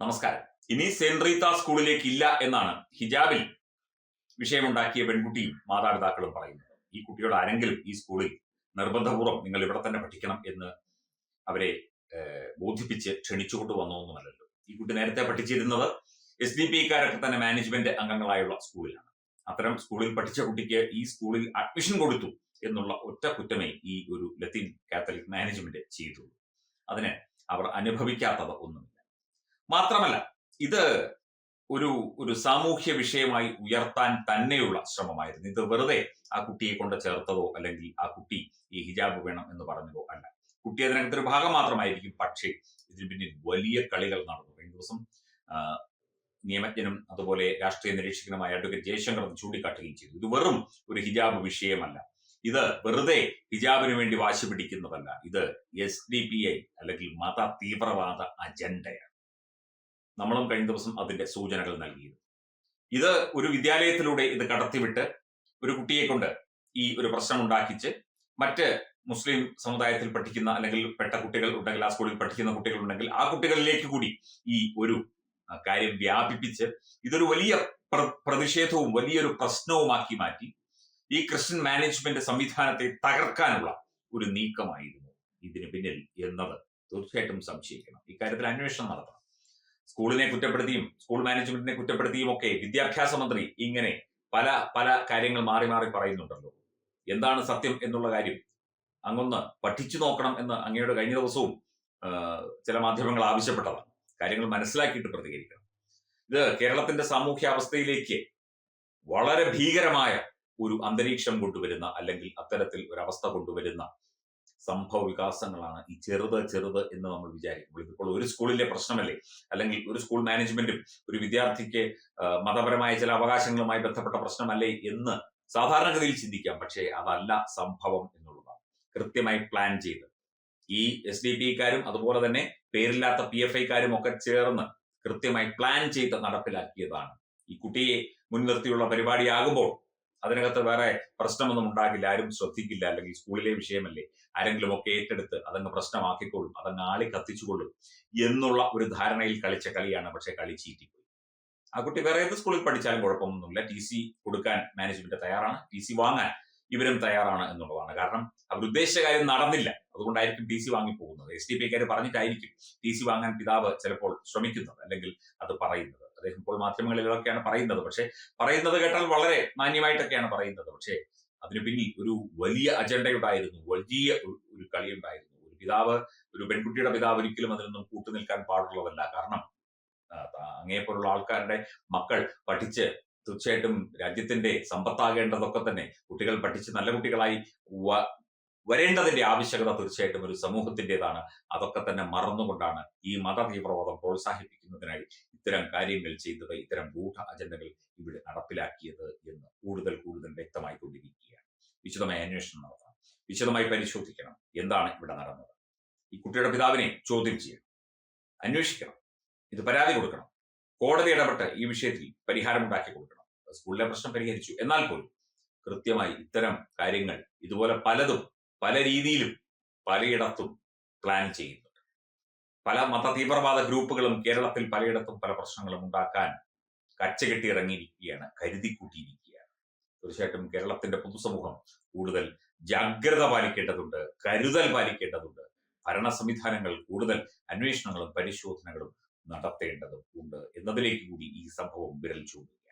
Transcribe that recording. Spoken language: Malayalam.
നമസ്കാരം. ഇനി സെന്റ് റീത്ത സ്കൂളിലേക്ക് ഇല്ല എന്നാണ് ഹിജാബിൽ വിഷയമുണ്ടാക്കിയ പെൺകുട്ടിയും മാതാപിതാക്കളും പറയുന്നത്. ഈ കുട്ടിയോട് ആരെങ്കിലും ഈ സ്കൂളിൽ നിർബന്ധപൂർവം നിങ്ങൾ ഇവിടെ തന്നെ പഠിക്കണം എന്ന് അവരെ ബോധിപ്പിച്ച് ക്ഷണിച്ചുകൊണ്ട് വന്നതൊന്നുമല്ലല്ലോ. ഈ കുട്ടി നേരത്തെ പഠിച്ചിരുന്നത് എസ് ഡി പി കാരൊക്കെ തന്നെ മാനേജ്മെന്റ് അംഗങ്ങളായുള്ള സ്കൂളിലാണ്. അത്തരം സ്കൂളിൽ പഠിച്ച കുട്ടിക്ക് ഈ സ്കൂളിൽ അഡ്മിഷൻ കൊടുത്തു എന്നുള്ള ഒറ്റ കുറ്റമേ ഈ ഒരു ലത്തീൻ കാത്തലിക് മാനേജ്മെന്റ് ചെയ്തുള്ളൂ. അതിന് അവർ അനുഭവിക്കാത്തത് ഒന്നുമില്ല. മാത്രമല്ല ഇത് ഒരു ഒരു സാമൂഹ്യ വിഷയമായി ഉയർത്താൻ തന്നെയുള്ള ശ്രമമായിരുന്നു. ഇത് വെറുതെ ആ കുട്ടിയെ കൊണ്ട് ചേർത്തതോ അല്ലെങ്കിൽ ആ കുട്ടി ഈ ഹിജാബ് വേണം എന്ന് പറഞ്ഞതോ അല്ല. കുട്ടി അതിനകത്തൊരു ഭാഗം മാത്രമായിരിക്കും. പക്ഷേ ഇതിന് പിന്നിൽ വലിയ കളികൾ നടന്നു. കഴിഞ്ഞ ദിവസം നിയമജ്ഞനും അതുപോലെ രാഷ്ട്രീയ നിരീക്ഷകനുമായ അഡ്വക്കേറ്റ് ജയശങ്കർ അത് ചൂണ്ടിക്കാട്ടുകയും ചെയ്തു. ഇത് വെറും ഒരു ഹിജാബ് വിഷയമല്ല. ഇത് വെറുതെ ഹിജാബിന് വേണ്ടി വാശി പിടിക്കുന്നതല്ല. ഇത് എസ് ഡി പി ഐ അല്ലെങ്കിൽ മത തീവ്രവാദ അജണ്ടയാണ്. നമ്മളും കഴിഞ്ഞ ദിവസം അതിന്റെ സൂചനകൾ നൽകിയിരുന്നു. ഇത് ഒരു വിദ്യാലയത്തിലൂടെ ഇത് കടത്തിവിട്ട് ഒരു കുട്ടിയെ കൊണ്ട് ഈ ഒരു പ്രശ്നം ഉണ്ടാക്കിച്ച് മറ്റ് മുസ്ലിം സമുദായത്തിൽ പഠിക്കുന്ന അല്ലെങ്കിൽ പെട്ട കുട്ടികൾ ഉണ്ടെങ്കിൽ ആ സ്കൂളിൽ പഠിക്കുന്ന കുട്ടികൾ ഉണ്ടെങ്കിൽ ആ കുട്ടികളിലേക്ക് കൂടി ഈ ഒരു കാര്യം വ്യാപിപ്പിച്ച് ഇതൊരു വലിയ പ്രതിഷേധവും വലിയൊരു പ്രശ്നവുമാക്കി മാറ്റി ഈ ക്രിസ്ത്യൻ മാനേജ്മെന്റ് സംവിധാനത്തെ തകർക്കാനുള്ള ഒരു നീക്കമായിരുന്നു ഇതിന് പിന്നിൽ എന്നത്. തീർച്ചയായിട്ടും സംശയിക്കണം. ഇക്കാര്യത്തിൽ അന്വേഷണം നടത്തണം. സ്കൂളിനെ കുറ്റപ്പെടുത്തിയും സ്കൂൾ മാനേജ്മെന്റിനെ കുറ്റപ്പെടുത്തിയും ഒക്കെ വിദ്യാഭ്യാസ മന്ത്രി ഇങ്ങനെ പല പല കാര്യങ്ങൾ മാറി മാറി പറയുന്നുണ്ടല്ലോ. എന്താണ് സത്യം എന്നുള്ള കാര്യം അങ്ങൊന്ന് പഠിച്ചു നോക്കണം എന്ന് അങ്ങയുടെ കഴിഞ്ഞ ദിവസവും ചില മാധ്യമങ്ങൾ ആവശ്യപ്പെട്ടതാണ്. കാര്യങ്ങൾ മനസ്സിലാക്കിയിട്ട് പ്രതികരിക്കണം. ഇത് കേരളത്തിന്റെ സാമൂഹ്യാവസ്ഥയിലേക്ക് വളരെ ഭീകരമായ ഒരു അന്തരീക്ഷം കൊണ്ടുവരുന്ന അല്ലെങ്കിൽ അത്തരത്തിൽ ഒരു അവസ്ഥ കൊണ്ടുവരുന്ന സംഭവ വികാസങ്ങളാണ് ഈ ചെറുത് ചെറുത് എന്ന് നമ്മൾ വിചാരിക്കുമ്പോൾ ഇതിപ്പോൾ ഒരു സ്കൂളിലെ പ്രശ്നമല്ലേ? അല്ലെങ്കിൽ ഒരു സ്കൂൾ മാനേജ്മെന്റും ഒരു വിദ്യാർത്ഥിക്ക് മതപരമായ ചില അവകാശങ്ങളുമായി ബന്ധപ്പെട്ട പ്രശ്നമല്ലേ എന്ന് സാധാരണഗതിയിൽ ചിന്തിക്കാം. പക്ഷേ അതല്ല സംഭവം എന്നുള്ളതാണ്. കൃത്യമായി പ്ലാൻ ചെയ്ത്. ഈ എസ് ഡി പി കാരും അതുപോലെ തന്നെ പേരില്ലാത്ത പി എഫ് ഐക്കാരും ഒക്കെ ചേർന്ന് കൃത്യമായി പ്ലാൻ ചെയ്ത് നടപ്പിലാക്കിയതാണ്. ഈ കുട്ടിയെ മുൻനിർത്തിയുള്ള പരിപാടിയാകുമ്പോൾ അതിനകത്ത് വേറെ പ്രശ്നമൊന്നും ഉണ്ടാകില്ല. ആരും ശ്രദ്ധിക്കില്ല. അല്ലെങ്കിൽ സ്കൂളിലെ വിഷയമല്ലേ. ആരെങ്കിലും ഒക്കെ ഏറ്റെടുത്ത് അതങ്ങ് പ്രശ്നമാക്കിക്കൊള്ളും. അതങ്ങ് ആളി കത്തിച്ചുകൊള്ളും എന്നുള്ള ഒരു ധാരണയിൽ കളിച്ച കളിയാണ് പക്ഷെ കളി ചീറ്റിപ്പോയി. ആ കുട്ടി വേറെ ഏത് സ്കൂളിൽ പഠിച്ചാലും കുഴപ്പമൊന്നുമില്ല. ടി സി കൊടുക്കാൻ മാനേജ്മെന്റ് തയ്യാറാണ്. ടി സി വാങ്ങാൻ ഇവരും തയ്യാറാണ് എന്നുള്ളതാണ്. കാരണം അവർ ഉദ്ദേശിച്ച കാര്യം നടന്നില്ല. അതുകൊണ്ടായിരിക്കും ടി സി വാങ്ങിപ്പോകുന്നത്. എസ് ഡി പി കാര് പറഞ്ഞിട്ടായിരിക്കും ടി സി വാങ്ങാൻ പിതാവ് ചിലപ്പോൾ ശ്രമിക്കുന്നത് അല്ലെങ്കിൽ അത് പറയുന്നത്. അദ്ദേഹം ഇപ്പോൾ മാധ്യമങ്ങളിലൊക്കെയാണ് പറയുന്നത്. പക്ഷേ പറയുന്നത് കേട്ടാൽ വളരെ മാന്യമായിട്ടൊക്കെയാണ് പറയുന്നത്. പക്ഷേ അതിന് പിന്നിൽ ഒരു വലിയ അജണ്ടയുണ്ടായിരുന്നു. വലിയ ഒരു- കളി കളിയുണ്ടായിരുന്നു. ഒരു പിതാവ് ഒരു പെൺകുട്ടിയുടെ പിതാവ് ഒരിക്കലും അതിനൊന്നും കൂട്ടുനിൽക്കാൻ പാടുള്ളതല്ല. കാരണം അങ്ങേപ്പോലുള്ള ആൾക്കാരുടെ മക്കൾ പഠിച്ച് തീർച്ചയായിട്ടും രാജ്യത്തിന്റെ സമ്പത്താകേണ്ടതൊക്കെ തന്നെ കുട്ടികൾ പഠിച്ച് നല്ല കുട്ടികളായി വരേണ്ടതിന്റെ ആവശ്യകത തീർച്ചയായിട്ടും ഒരു സമൂഹത്തിന്റെതാണ്. അതൊക്കെ തന്നെ മറന്നുകൊണ്ടാണ് ഈ മത തീവ്രവാദം പ്രോത്സാഹിപ്പിക്കുന്നതിനായി ഇത്തരം കാര്യങ്ങൾ ചെയ്തത് ഇത്തരം ഗൂഢ അജണ്ടകൾ ഇവിടെ നടപ്പിലാക്കിയത് എന്ന് കൂടുതൽ കൂടുതൽ വ്യക്തമായി കൊണ്ടിരിക്കുകയാണ് വിശദമായ അന്വേഷണം നടത്തണം. വിശദമായി പരിശോധിക്കണം. എന്താണ് ഇവിടെ നടന്നത്? ഈ കുട്ടിയുടെ പിതാവിനെ ചോദ്യം ചെയ്യണം. അന്വേഷിക്കണം. ഇത് പരാതി കൊടുക്കണം. കോടതി ഇടപെട്ട് ഈ വിഷയത്തിൽ പരിഹാരം പരിഹാരമുണ്ടാക്കി കൊടുക്കണം. സ്കൂളിലെ പ്രശ്നം പരിഹരിച്ചു. എന്നാൽ പോലും കൃത്യമായി ഇത്തരം കാര്യങ്ങൾ ഇതുപോലെ പലതും പല രീതിയിലും പലയിടത്തും പ്ലാൻ ചെയ്യുന്നുണ്ട്. പല മത തീവ്രവാദ ഗ്രൂപ്പുകളും കേരളത്തിൽ പലയിടത്തും പല പ്രശ്നങ്ങളും ഉണ്ടാക്കാൻ കച്ചകെട്ടി ഇറങ്ങിയിരിക്കുകയാണ് കരുതി കൂട്ടിയിരിക്കുകയാണ് തീർച്ചയായിട്ടും കേരളത്തിന്റെ പൊതുസമൂഹം കൂടുതൽ ജാഗ്രത പാലിക്കേണ്ടതുണ്ട് കരുതൽ പാലിക്കേണ്ടതുണ്ട്. ഭരണ സംവിധാനങ്ങൾ കൂടുതൽ അന്വേഷണങ്ങളും പരിശോധനകളും നടത്തേണ്ടതും ഉണ്ട്. എന്നതിലേക്ക് കൂടി ഈ സംഭവം വിരൽ ചൂണ്ടുകയാണ്